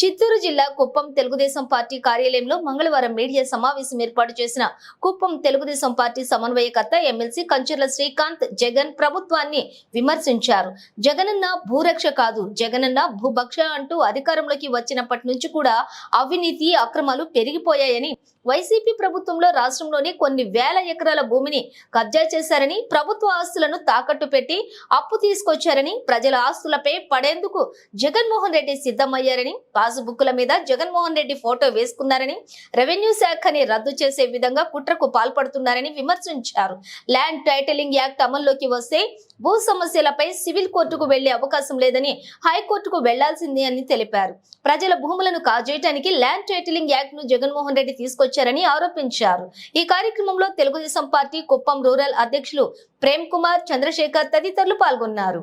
చిత్తూరు జిల్లా కుప్పం తెలుగుదేశం పార్టీ కార్యాలయంలో మంగళవారం మీడియా సమావేశం ఏర్పాటు చేసిన కుప్పం తెలుగుదేశం పార్టీ సమన్వయకర్త ఎమ్మెల్సీ కంచర్ల శ్రీకాంత్ జగన్ ప్రభుత్వాన్ని విమర్శించారు. జగనన్న భూరక్ష కాదు జగనన్న భూభక్ష అంటూ అధికారంలోకి వచ్చినప్పటి నుంచి కూడా అవినీతి అక్రమాలు పెరిగిపోయాయని వైసీపీ ప్రభుత్వంలో రాష్ట్రంలోని కొన్ని వేల ఎకరాల భూమిని కబ్జా చేశారని ప్రభుత్వ ఆస్తులను తాకట్టు పెట్టి అప్పు తీసుకొచ్చారని ప్రజల ఆస్తులపై పడేందుకు జగన్మోహన్ రెడ్డి సిద్ధమయ్యారని పాసుబుక్కుల మీద జగన్మోహన్ రెడ్డి ఫోటో వేసుకున్నారని రెవెన్యూ శాఖని రద్దు చేసే విధంగా కుట్రకు పాల్పడుతున్నారని విమర్శించారు. ల్యాండ్ టైటిలింగ్ యాక్ట్ అమల్లోకి వస్తే భూ సమస్యలపై సివిల్ కోర్టుకు వెళ్ళే అవకాశం లేదని హైకోర్టుకు వెళ్ళాల్సిందే అని తెలిపారు. ప్రజల భూములను కాజేయటానికి ల్యాండ్ టైటిలింగ్ యాక్ట్ను జగన్మోహన్ రెడ్డి తీసుకొచ్చారని ఆరోపించారు. ఈ కార్యక్రమంలో తెలుగుదేశం పార్టీ కుప్పం రూరల్ అధ్యక్షులు ప్రేమ్ కుమార్ చంద్రశేఖర్ తదితరులు పాల్గొన్నారు.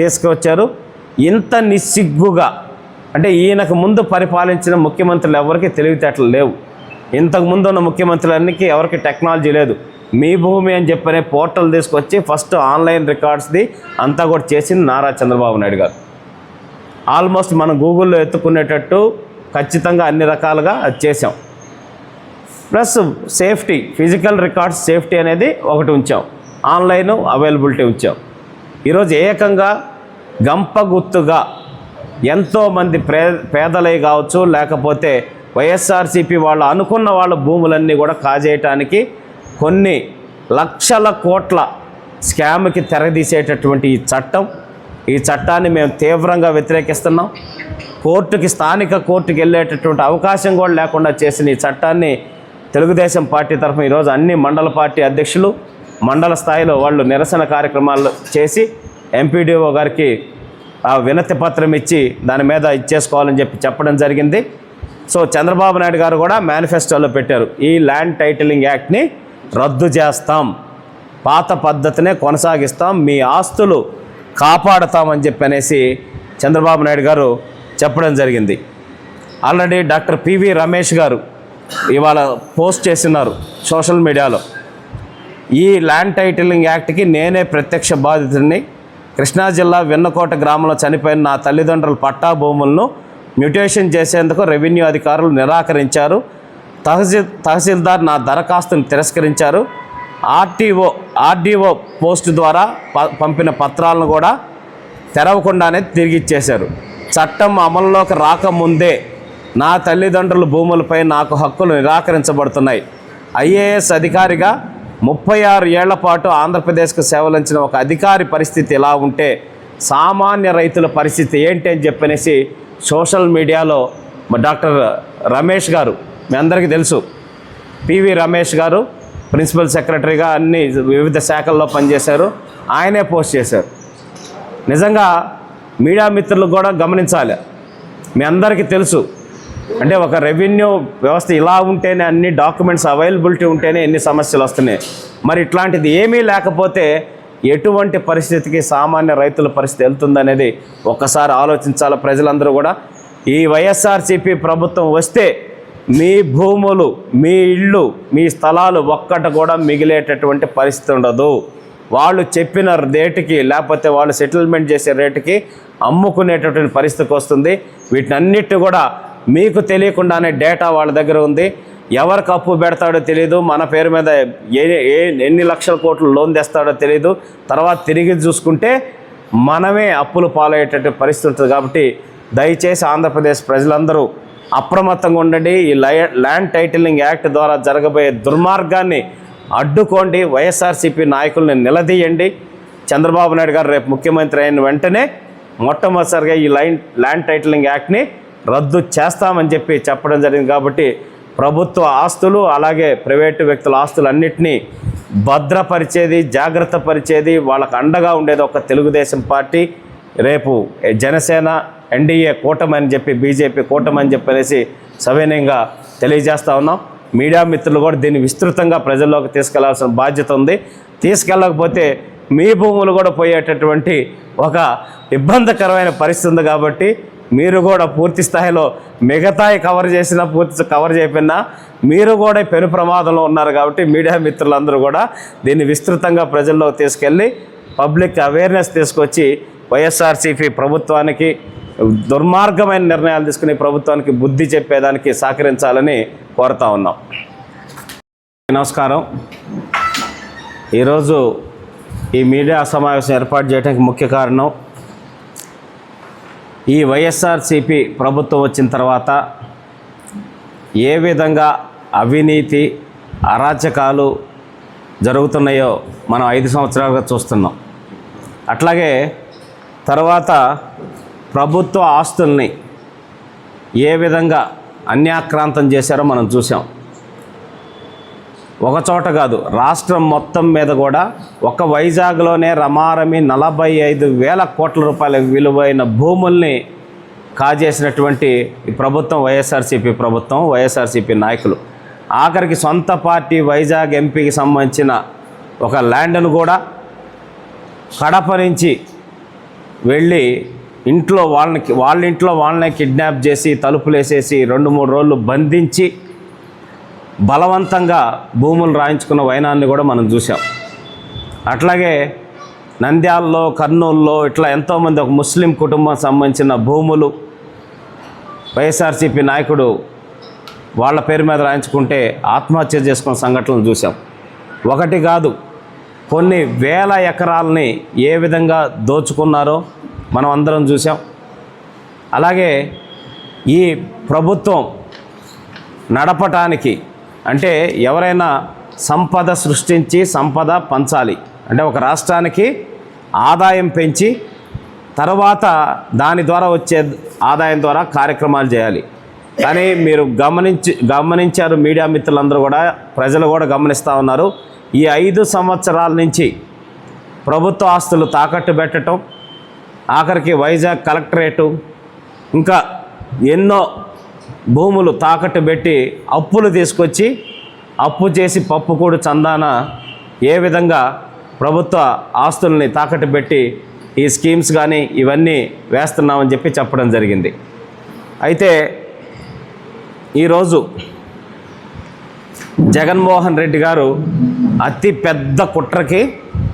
తీసుకొచ్చారు. ఇంత నిస్సిగ్గుగా అంటే ఈయనకు ముందు పరిపాలించిన ముఖ్యమంత్రులు ఎవరికి తెలివితేటలు లేవు. ఇంతకు ముందు ఉన్న ముఖ్యమంత్రులన్నికి ఎవరికి టెక్నాలజీ లేదు. మీ భూమి అని చెప్పనే పోర్టల్ తీసుకొచ్చి ఫస్ట్ ఆన్లైన్ రికార్డ్స్ది అంతా కూడా చేసింది నారా చంద్రబాబు నాయుడు గారు. ఆల్మోస్ట్ మనం గూగుల్లో ఎత్తుకునేటట్టు ఖచ్చితంగా అన్ని రకాలుగా అది చేసాం plus safety physical records safety అనేది ఒకటి ఉంచాం. ఆన్లైన్ అవైలబిలిటీ ఉంచాం. ఈరోజు ఏకంగా గంప గుర్తుగా ఎంతోమంది ప్రే పేదలై కావచ్చు లేకపోతే వైఎస్ఆర్సీపీ వాళ్ళు అనుకున్న వాళ్ళ భూములన్నీ కూడా కాజేయటానికి కొన్ని లక్షల కోట్ల స్కామ్కి తెరదీసేటటువంటి ఈ చట్టం. ఈ చట్టాన్ని మేము తీవ్రంగా వ్యతిరేకిస్తున్నాం. కోర్టుకి స్థానిక కోర్టుకి వెళ్ళేటటువంటి అవకాశం కూడా లేకుండా చేసిన ఈ చట్టాన్ని తెలుగుదేశం పార్టీ తరఫున ఈరోజు అన్ని మండల పార్టీ అధ్యక్షులు మండల స్థాయిలో వాళ్ళు నిరసన కార్యక్రమాలు చేసి ఎంపీడీఓ గారికి ఆ వినతి పత్రం ఇచ్చి దాని మీద ఇచ్చేసుకోవాలని చెప్పి చెప్పడం జరిగింది. సో చంద్రబాబు నాయుడు గారు కూడా మేనిఫెస్టోలో పెట్టారు. ఈ ల్యాండ్ టైటిలింగ్ యాక్ట్ని రద్దు చేస్తాం. పాత పద్ధతినే కొనసాగిస్తాం. మీ ఆస్తులు కాపాడతామని చెప్పి అనేసి చంద్రబాబు నాయుడు గారు చెప్పడం జరిగింది. ఆల్రెడీ డాక్టర్ పివి రమేష్ గారు ఇవాళ పోస్ట్ చేసినారు సోషల్ మీడియాలో. ఈ ల్యాండ్ టైటిలింగ్ యాక్ట్కి నేనే ప్రత్యక్ష బాధితుడిని. కృష్ణా జిల్లా వెన్నకోట గ్రామంలో చనిపోయిన నా తల్లిదండ్రుల పట్టా భూములను మ్యూటేషన్ చేసేందుకు రెవెన్యూ అధికారులు నిరాకరించారు. తహసీల్ తహసీల్దార్ నా దరఖాస్తును తిరస్కరించారు. ఆర్టీఓ ఆర్డీఓ పోస్టు ద్వారా ప- పంపిన పత్రాలను కూడా తెరవకుండానే తిరిగి ఇచ్చేశారు. చట్టం అమల్లోకి రాకముందే నా తల్లిదండ్రుల భూములపై నాకు హక్కులు నిరాకరించబడుతున్నాయి. ఐఏఎస్ అధికారిగా ముప్పై ఆరు ఏళ్ళ పాటు ఆంధ్రప్రదేశ్కు సేవలంచిన ఒక అధికారి పరిస్థితి ఎలా ఉంటే సామాన్య రైతుల పరిస్థితి ఏంటి అని చెప్పనేసి సోషల్ మీడియాలో డాక్టర్ రమేష్ గారు మీ అందరికీ తెలుసు. పివి రమేష్ గారు ప్రిన్సిపల్ సెక్రటరీగా అన్ని వివిధ శాఖల్లో పనిచేశారు. ఆయనే పోస్ట్ చేశారు. నిజంగా మీడియా మిత్రులు కూడా గమనించాలి. మీ అందరికీ తెలుసు. అంటే ఒక రెవెన్యూ వ్యవస్థ ఇలా ఉంటేనే అన్ని డాక్యుమెంట్స్ అవైలబిలిటీ ఉంటేనే ఎన్ని సమస్యలు వస్తున్నాయి. మరి ఇట్లాంటిది ఏమీ లేకపోతే ఎటువంటి పరిస్థితికి సామాన్య రైతుల పరిస్థితి వెళ్తుందనేది ఒక్కసారి ఆలోచించాలి ప్రజలందరూ కూడా. ఈ వైఎస్ఆర్సీపీ ప్రభుత్వం వస్తే మీ భూములు మీ ఇళ్ళు మీ స్థలాలు ఒక్కట కూడా మిగిలేటటువంటి పరిస్థితి ఉండదు. వాళ్ళు చెప్పిన రేటుకి లేకపోతే వాళ్ళు సెటిల్మెంట్ చేసే రేటుకి అమ్ముకునేటటువంటి పరిస్థితికి వస్తుంది. వీటినన్నిటి కూడా మీకు తెలియకుండానే డేటా వాళ్ళ దగ్గర ఉంది. ఎవరికి అప్పు పెడతాడో తెలియదు మన పేరు మీద ఏ ఏ ఎన్ని లక్షల కోట్లు లోన్ తెస్తాడో తెలియదు తర్వాత తిరిగి చూసుకుంటే మనమే అప్పులు పాలయ్యేటట్టు పరిస్థితి ఉంటుంది కాబట్టి దయచేసి ఆంధ్రప్రదేశ్ ప్రజలందరూ అప్రమత్తంగా ఉండండి. ఈ ల్యాండ్ టైటిలింగ్ యాక్ట్ ద్వారా జరగబోయే దుర్మార్గాన్ని అడ్డుకోండి. వైఎస్ఆర్సీపీ నాయకుల్ని నిలదీయండి. చంద్రబాబు నాయుడు గారు రేపు ముఖ్యమంత్రి అయిన వెంటనే మొట్టమొదటిసారిగా ఈ లైన్ ల్యాండ్ టైటిలింగ్ యాక్ట్ని రద్దు చేస్తామని చెప్పి చెప్పడం జరిగింది కాబట్టి ప్రభుత్వ ఆస్తులు అలాగే ప్రైవేటు వ్యక్తుల ఆస్తులు అన్నింటినీ భద్రపరిచేది జాగ్రత్త పరిచేది వాళ్ళకు అండగా ఉండేది ఒక తెలుగుదేశం పార్టీ. రేపు జనసేన ఎన్డీఏ కూటమి అని చెప్పి బీజేపీ కూటమి అని చెప్పనేసి సవినయంగా తెలియజేస్తా ఉన్నాం. మీడియా మిత్రులు కూడా దీన్ని విస్తృతంగా ప్రజల్లోకి తీసుకెళ్ళాల్సిన బాధ్యత ఉంది. తీసుకెళ్ళకపోతే మీ భూములు కూడా పోయేటటువంటి ఒక ఇబ్బందికరమైన పరిస్థితి ఉంది కాబట్టి మీరు కూడా పూర్తి స్థాయిలో మిగతాయి కవర్ చేసినా పూర్తి కవర్ చేయకపోయినా మీరు కూడా పెను ప్రమాదంలో ఉన్నారు కాబట్టి మీడియా మిత్రులందరూ కూడా దీన్ని విస్తృతంగా ప్రజల్లోకి తీసుకెళ్ళి పబ్లిక్ అవేర్నెస్ తీసుకొచ్చి వైఎస్ఆర్సీపీ ప్రభుత్వానికి దుర్మార్గమైన నిర్ణయాలు తీసుకుని ప్రభుత్వానికి బుద్ధి చెప్పేదానికి సహకరించాలని కోరుతా ఉన్నాం. నమస్కారం. ఈరోజు ఈ మీడియా సమావేశం ఏర్పాటు చేయడానికి ముఖ్య కారణం ఈ వైఎస్ఆర్సిపి ప్రభుత్వం వచ్చిన తర్వాత ఏ విధంగా అవినీతి అరాచకాలు జరుగుతున్నాయో మనం ఐదు సంవత్సరాలుగా చూస్తున్నాం. అట్లాగే తర్వాత ప్రభుత్వ ఆస్తుల్ని ఏ విధంగా అన్యాక్రాంతం చేశారో మనం చూసాం ఒక చోట కాదు రాష్ట్రం మొత్తం మీద కూడా ఒక వైజాగ్లోనే రమారమి నలభై ఐదు వేల కోట్ల రూపాయల విలువైన భూముల్ని కాజేసినటువంటి ఈ ప్రభుత్వం వైఎస్ఆర్సీపీ ప్రభుత్వం వైఎస్ఆర్సీపీ నాయకులు. ఆఖరికి సొంత పార్టీ వైజాగ్ ఎంపీకి సంబంధించిన ఒక ల్యాండ్ను కూడా కడప నుంచి వెళ్ళి ఇంట్లో వాళ్ళని వాళ్ళ ఇంట్లో వాళ్ళనే కిడ్నాప్ చేసి తలుపులు వేసేసి రెండు మూడు రోజులు బంధించి బలవంతంగా భూములు రాయించుకున్న వైనాన్ని కూడా మనం చూసాం అట్లాగే నంద్యాలలో కర్నూలులో ఇట్లా ఎంతోమంది ఒక ముస్లిం కుటుంబం సంబంధించిన భూములు వైఎస్ఆర్సీపీ నాయకుడు వాళ్ళ పేరు మీద రాయించుకుంటే ఆత్మహత్య చేసుకున్న సంఘటనలు చూసాం ఒకటి కాదు కొన్ని వేల ఎకరాలని ఏ విధంగా దోచుకున్నారో మనం అందరం చూసాం అలాగే ఈ ప్రభుత్వం నడపటానికి అంటే ఎవరైనా సంపద సృష్టించి సంపద పంచాలి. అంటే ఒక రాష్ట్రానికి ఆదాయం పెంచి తర్వాత దాని ద్వారా వచ్చే ఆదాయం ద్వారా కార్యక్రమాలు చేయాలి. కానీ మీరు గమనించి గమనించారు మీడియా మిత్రులందరూ కూడా ప్రజలు కూడా గమనిస్తూ ఉన్నారు. ఈ ఐదు సంవత్సరాల నుంచి ప్రభుత్వ ఆస్తులు తాకట్టు పెట్టడం ఆఖరికి వైజాగ్ కలెక్టరేటు ఇంకా ఎన్నో భూములు తాకట్టు పెట్టి అప్పులు తీసుకొచ్చి అప్పు చేసి పప్పుకూడు చందాన ఏ విధంగా ప్రభుత్వ ఆస్తుల్ని తాకట్టు పెట్టి ఈ స్కీమ్స్ కానీ ఇవన్నీ వేస్తున్నామని చెప్పి చెప్పడం జరిగింది. అయితే ఈరోజు జగన్మోహన్ రెడ్డి గారు అతి పెద్ద కుట్రకి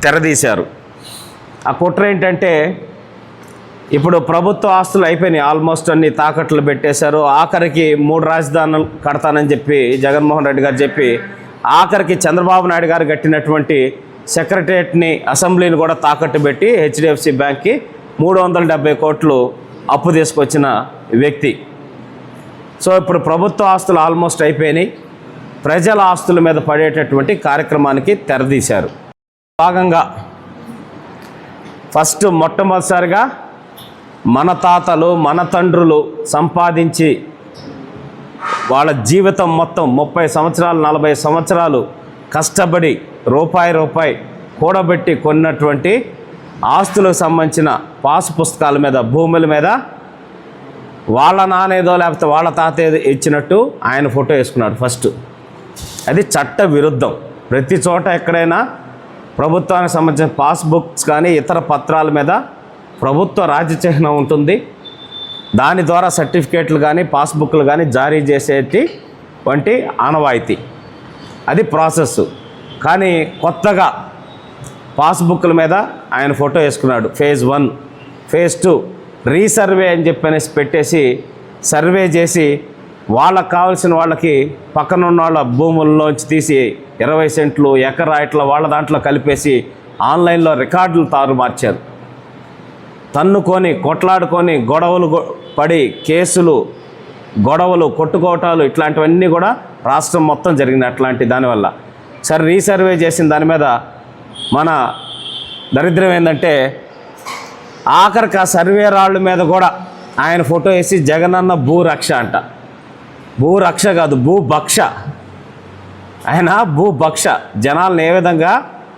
తెరదీశారు. ఆ కుట్ర ఏంటంటే ఇప్పుడు ప్రభుత్వ ఆస్తులు అయిపోయినాయి. ఆల్మోస్ట్ అన్ని తాకట్లు పెట్టేశారు. ఆఖరికి మూడు రాజధానులు కడతానని చెప్పి జగన్మోహన్ రెడ్డి గారు చెప్పి ఆఖరికి చంద్రబాబు నాయుడు గారు కట్టినటువంటి సెక్రటరియట్ని అసెంబ్లీని కూడా తాకట్టు పెట్టి హెచ్డిఎఫ్సి బ్యాంక్కి మూడు వందల డెబ్బై కోట్లు అప్పు తీసుకొచ్చిన వ్యక్తి. సో ఇప్పుడు ప్రభుత్వ ఆస్తులు ఆల్మోస్ట్ అయిపోయినాయి. ప్రజల ఆస్తుల మీద పడేటటువంటి కార్యక్రమానికి తెరదీశారు. భాగంగా ఫస్ట్ మొట్టమొదటిసారిగా మన తాతలు మన తండ్రులు సంపాదించి వాళ్ళ జీవితం మొత్తం ముప్పై సంవత్సరాలు నలభై సంవత్సరాలు కష్టపడి రూపాయి రూపాయి కూడబెట్టి కొన్నటువంటి ఆస్తులకు సంబంధించిన పాసు పుస్తకాల మీద భూముల మీద వాళ్ళ నానేదో లేకపోతే వాళ్ళ తాత ఏదో ఇచ్చినట్టు ఆయన ఫోటో వేసుకున్నాడు ఫస్ట్. అది చట్ట విరుద్ధం. ప్రతి చోట ఎక్కడైనా ప్రభుత్వానికి సంబంధించిన పాస్బుక్స్ కానీ ఇతర పత్రాల మీద ప్రభుత్వ రాజచిహ్నం ఉంటుంది. దాని ద్వారా సర్టిఫికేట్లు కానీ పాస్బుక్లు కానీ జారీ చేసేటి వంటి ఆనవాయితీ. అది ప్రాసెస్ కానీ కొత్తగా పాస్బుక్ల మీద ఆయన ఫోటో వేసుకున్నాడు. Phase one phase two. Resurvey అని చెప్పనేసి పెట్టేసి సర్వే చేసి వాళ్ళకి కావాల్సిన వాళ్ళకి పక్కనున్న వాళ్ళ భూముల్లోంచి తీసి ఇరవై సెంట్లు ఎకరా ఇట్లా వాళ్ళ దాంట్లో కలిపేసి ఆన్లైన్లో రికార్డులు తారు మార్చారు తన్నుకొని కొట్లాడుకొని గొడవలు పడి కేసులు గొడవలు కొట్టుకోవటాలు ఇట్లాంటివన్నీ కూడా రాష్ట్రం మొత్తం జరిగింది అట్లాంటి దానివల్ల. సరే రీసర్వే చేసిన దాని మీద మన దరిద్రం ఏంటంటే ఆఖరికి ఆ సర్వే రాళ్ళ మీద కూడా ఆయన ఫోటో వేసి జగనన్న భూరక్ష అంట. భూరక్ష కాదు భూభక్ష ఆయన భూభక్ష జనాలను ఏ విధంగా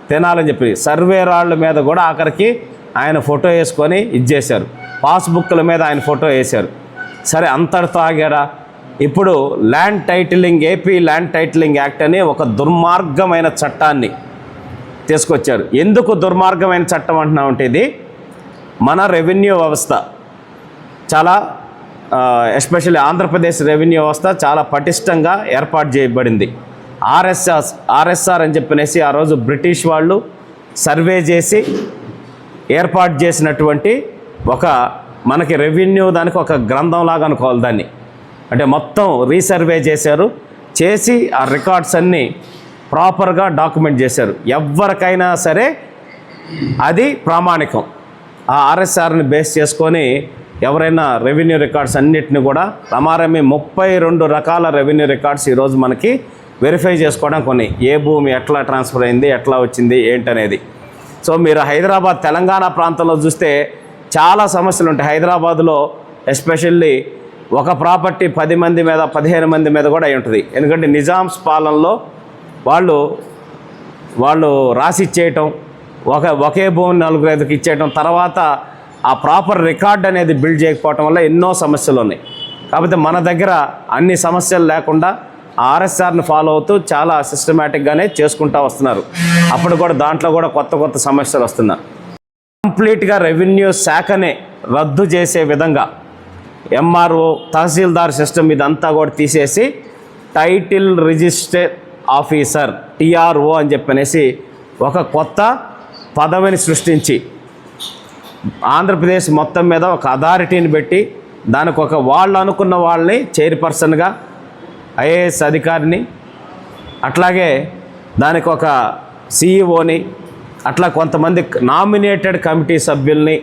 తినాలని చెప్పి సర్వే రాళ్ళ మీద కూడా ఆఖరికి ఆయన ఫోటో వేసుకొని ఇచ్చేశారు పాస్బుక్ల మీద ఆయన ఫోటో వేశారు. సరే అంతటితో ఆగాడా? ఇప్పుడు land titling AP land titling act అని ఒక దుర్మార్గమైన చట్టాన్ని తీసుకొచ్చారు. ఎందుకు దుర్మార్గమైన చట్టం అంటున్నామంటే ఇది మన రెవెన్యూ వ్యవస్థ చాలా ఎస్పెషల్లీ ఆంధ్రప్రదేశ్ రెవెన్యూ వ్యవస్థ చాలా పటిష్టంగా ఏర్పాటు చేయబడింది. ఆర్ఎస్ఆర్ ఆర్ఎస్ఆర్ అని చెప్పినేసి ఆ రోజు బ్రిటిష్ వాళ్ళు సర్వే చేసి ఏర్పాటు చేసినటువంటి ఒక మనకి రెవెన్యూ దానికి ఒక గ్రంథంలాగా అనుకోవాలి దాన్ని. అంటే మొత్తం రీసర్వే చేశారు. చేసి ఆ రికార్డ్స్ అన్నీ ప్రాపర్గా డాక్యుమెంట్ చేశారు. ఎవరికైనా సరే అది ప్రామాణికం. ఆ ఆర్ఎస్ఆర్ని బేస్ చేసుకొని ఎవరైనా రెవెన్యూ రికార్డ్స్ అన్నిటిని కూడా రమారమి ముప్పై రెండు రకాల రెవెన్యూ రికార్డ్స్ ఈరోజు మనకి వెరిఫై చేసుకోవడం కొన్ని. ఏ భూమి ఎట్లా ట్రాన్స్ఫర్ అయింది ఎట్లా వచ్చింది ఏంటనేది. సో మీరు హైదరాబాద్ తెలంగాణ ప్రాంతంలో చూస్తే చాలా సమస్యలు ఉంటాయి. హైదరాబాద్లో ఎస్పెషల్లీ ఒక ప్రాపర్టీ పది మంది మీద పదిహేను మంది మీద కూడా అయి ఉంటుంది. ఎందుకంటే నిజామ్స్ పాలనలో వాళ్ళు వాళ్ళు రాసి ఇచ్చేయటం ఒక ఒకే భూమిని నలుగురు ఐదుకి ఇచ్చేయటం తర్వాత ఆ ప్రాపర్ రికార్డ్ అనేది బిల్డ్ చేయకపోవటం వల్ల ఎన్నో సమస్యలు ఉన్నాయి. కాకపోతే మన దగ్గర అన్ని సమస్యలు లేకుండా ఆర్ఎస్ఆర్ని ఫాలో అవుతూ చాలా సిస్టమేటిక్గానే చేసుకుంటూ వస్తున్నారు. అప్పుడు కూడా దాంట్లో కూడా కొత్త కొత్త సమస్యలు వస్తున్నాయి. కంప్లీట్గా రెవెన్యూ శాఖనే రద్దు చేసే విధంగా ఎంఆర్ఓ తహసీల్దార్ సిస్టమ్ ఇదంతా కూడా తీసేసి టైటిల్ రిజిస్టర్ ఆఫీసర్ టిఆర్ఓ అని చెప్పనేసి ఒక కొత్త పదవిని సృష్టించి ఆంధ్రప్రదేశ్ మొత్తం మీద ఒక అథారిటీని పెట్టి దానికి ఒక వాళ్ళు అనుకున్న వాళ్ళని చైర్పర్సన్గా ఐఏఎస్ అధికారిని అట్లాగే దానికి ఒక సీఈఓని అట్లా కొంతమంది నామినేటెడ్ కమిటీ సభ్యుల్ని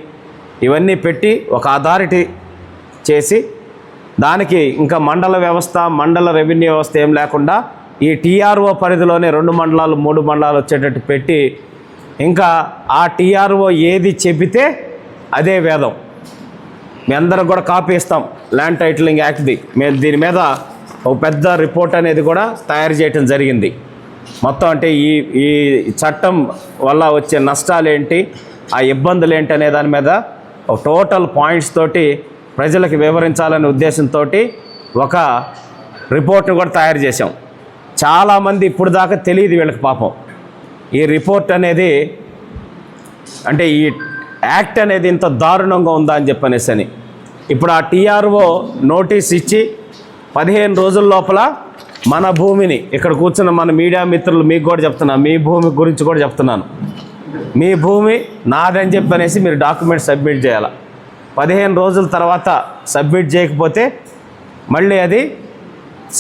ఇవన్నీ పెట్టి ఒక అథారిటీ చేసి దానికి ఇంకా మండల వ్యవస్థ మండల రెవెన్యూ వ్యవస్థ ఏం లేకుండా ఈ టీఆర్ఓ పరిధిలోనే రెండు మండలాలు మూడు మండలాలు వచ్చేటట్టు పెట్టి ఇంకా ఆ టీఆర్ఓ ఏది చెబితే అదే వేదం. మీ అందరికి కూడా కాపీ ఇస్తాం. ల్యాండ్ టైటిలింగ్ యాక్ట్ది. మేము దీని మీద ఒక పెద్ద రిపోర్ట్ అనేది కూడా తయారు చేయటం జరిగింది. మొత్తం అంటే ఈ ఈ చట్టం వల్ల వచ్చే నష్టాలు ఏంటి ఆ ఇబ్బందులు ఏంటి అనే దాని మీద ఒక టోటల్ పాయింట్స్ తోటి ప్రజలకు వివరించాలనే ఉద్దేశంతో ఒక రిపోర్ట్ని కూడా తయారు చేసాం చాలామంది ఇప్పుడు దాకా తెలియదు వీళ్ళకి పాపం. ఈ రిపోర్ట్ అనేది అంటే ఈ యాక్ట్ అనేది ఇంత దారుణంగా ఉందా అని చెప్పనేసి అని. ఇప్పుడు ఆ టీఆర్ఓ నోటీస్ ఇచ్చి పదిహేను రోజుల లోపల మన భూమిని ఇక్కడ కూర్చున్న మన మీడియా మిత్రులు మీకు కూడా చెప్తున్నాను మీ భూమి గురించి కూడా చెప్తున్నాను. మీ భూమి నాదని చెప్పనేసి మీరు డాక్యుమెంట్ సబ్మిట్ చేయాలి? పదిహేను రోజుల తర్వాత సబ్మిట్ చేయకపోతే మళ్ళీ అది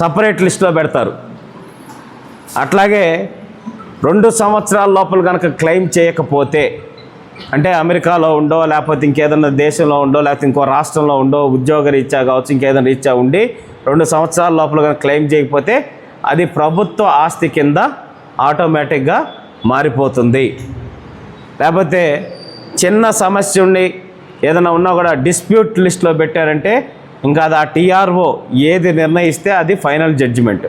సపరేట్ లిస్ట్లో పెడతారు. అట్లాగే రెండు సంవత్సరాల లోపల కనుక క్లెయిమ్ చేయకపోతే అంటే అమెరికాలో ఉండో లేకపోతే ఇంకేదైనా దేశంలో ఉండో లేకపోతే ఇంకో రాష్ట్రంలో ఉండో ఉద్యోగ రీత్యా కావచ్చు ఇంకేదైనా రీత్యా ఉండి రెండు సంవత్సరాల లోపల కనుక క్లెయిమ్ చేయకపోతే అది ప్రభుత్వ ఆస్తి కింద ఆటోమేటిక్గా మారిపోతుంది. లేకపోతే చిన్న సమస్య ఉండి ఏదైనా ఉన్నా కూడా డిస్ప్యూట్ లిస్ట్లో పెట్టారంటే ఇంకా అది ఆ టీఆర్ఓ ఏది నిర్ణయిస్తే అది ఫైనల్ జడ్జిమెంట్.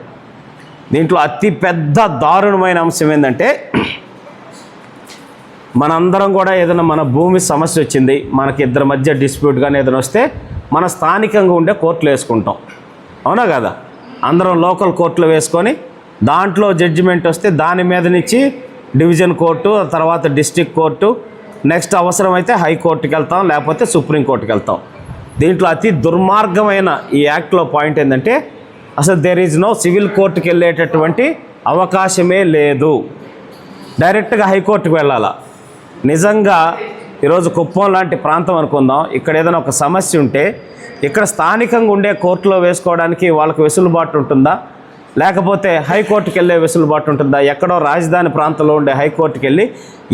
దీంట్లో అతి పెద్ద దారుణమైన అంశం ఏంటంటే మనందరం కూడా ఏదైనా మన భూమి సమస్య వచ్చింది మనకి ఇద్దరి మధ్య డిస్ప్యూట్ కానీ ఏదైనా వస్తే మన స్థానికంగా ఉండే కోర్టులు వేసుకుంటాం. అవునా కదా? అందరం లోకల్ కోర్టులో వేసుకొని దాంట్లో జడ్జిమెంట్ వస్తే దాని మీద నుంచి డివిజన్ కోర్టు ఆ తర్వాత డిస్టిక్ కోర్టు నెక్స్ట్ అవసరమైతే హైకోర్టుకి వెళ్తాం లేకపోతే సుప్రీంకోర్టుకి వెళ్తాం. దీంట్లో అతి దుర్మార్గమైన ఈ యాక్ట్లో పాయింట్ ఏంటంటే అసలు దేర్ ఈజ్ నో సివిల్ కోర్టుకి వెళ్ళేటటువంటి అవకాశమే లేదు. డైరెక్ట్గా హైకోర్టుకు వెళ్ళాలా? నిజంగా ఈరోజు కుప్పం లాంటి ప్రాంతం అనుకుందాం. ఇక్కడ ఏదైనా ఒక సమస్య ఉంటే ఇక్కడ స్థానికంగా ఉండే కోర్టులో వేసుకోవడానికి వాళ్ళకి వెసులుబాటు ఉంటుందా? లేకపోతే హైకోర్టుకి వెళ్ళే వెసులుబాటు ఉంటుందా? ఎక్కడో రాజధాని ప్రాంతంలో ఉండే హైకోర్టుకి వెళ్ళి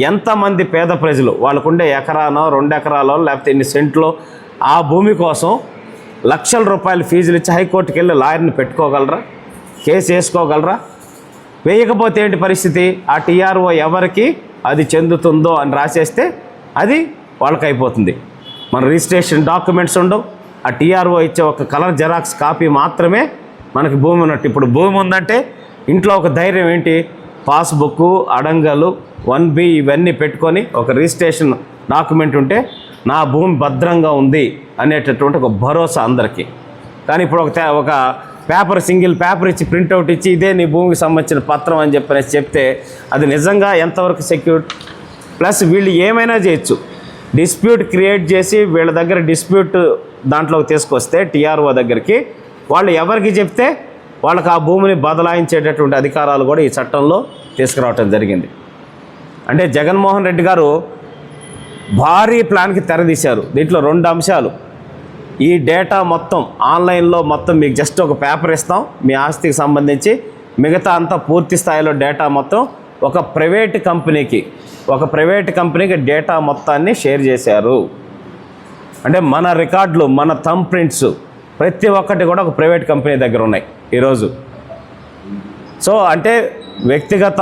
ఎంతమంది పేద ప్రజలు వాళ్ళకుండే ఎకరానో రెండు ఎకరాలో లేకపోతే ఇన్ని సెంట్లో ఆ భూమి కోసం లక్షల రూపాయలు ఫీజులు ఇచ్చి హైకోర్టుకి వెళ్ళి లాయర్ని పెట్టుకోగలరా? కేసు వేసుకోగలరా? వేయకపోతే ఏంటి పరిస్థితి? ఆ టీఆర్ఓ ఎవరికి అది చెందుతుందో అని రాసేస్తే అది వాళ్ళకి అయిపోతుంది మన రిజిస్ట్రేషన్ డాక్యుమెంట్స్ ఉండవు. ఆ టీఆర్ఓ ఇచ్చే ఒక కలర్ జెరాక్స్ కాపీ మాత్రమే మనకి భూమి ఉన్నట్టు. ఇప్పుడు భూమి ఉందంటే ఇంట్లో ఒక ధైర్యం ఏంటి? పాస్బుక్ అడంగలు వన్ బి ఇవన్నీ పెట్టుకొని ఒక రిజిస్ట్రేషన్ డాక్యుమెంట్ ఉంటే నా భూమి భద్రంగా ఉంది అనేటటువంటి ఒక భరోసా అందరికీ. కానీ ఇప్పుడు ఒక ఒక పేపర్ సింగిల్ పేపర్ ఇచ్చి ప్రింట్అవుట్ ఇచ్చి ఇదే నీ భూమికి సంబంధించిన పత్రం అని చెప్పనేసి చెప్తే అది నిజంగా ఎంతవరకు సెక్యూర్? ప్లస్ వీళ్ళు ఏమైనా చేయొచ్చు. డిస్ప్యూట్ క్రియేట్ చేసి వీళ్ళ దగ్గర డిస్ప్యూట్ దాంట్లోకి తీసుకొస్తే టీఆర్ఓ దగ్గరికి వాళ్ళు ఎవరికి చెప్తే వాళ్ళకి ఆ భూమిని బదలాయించేటటువంటి అధికారాలు కూడా ఈ చట్టంలో తీసుకురావటం జరిగింది. అంటే జగన్మోహన్ రెడ్డి గారు భారీ ప్లాన్కి తెరదీశారు. దీంట్లో రెండు అంశాలు. ఈ డేటా మొత్తం ఆన్లైన్లో మొత్తం మీకు జస్ట్ ఒక పేపర్ ఇస్తాం. మీ ఆస్తికి సంబంధించి మిగతా అంతా పూర్తి స్థాయిలో డేటా మొత్తం ఒక ప్రైవేట్ కంపెనీకి ఒక ప్రైవేట్ కంపెనీకి డేటా మొత్తాన్ని షేర్ చేశారు. అంటే మన రికార్డులు మన థమ్ ప్రింట్స్ ప్రతి ఒక్కటి కూడా ఒక ప్రైవేట్ కంపెనీ దగ్గర ఉన్నాయి ఈరోజు. సో అంటే వ్యక్తిగత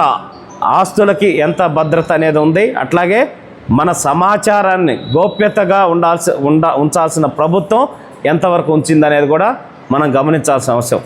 ఆస్తులకి ఎంత భద్రత అనేది ఉంది. అట్లాగే మన సమాచారాన్ని గోప్యతగా ఉండాల్సి ఉండ ఉంచాల్సిన ప్రభుత్వం ఎంతవరకు ఉంచిందనేది కూడా మనం గమనించాల్సిన అవసరం.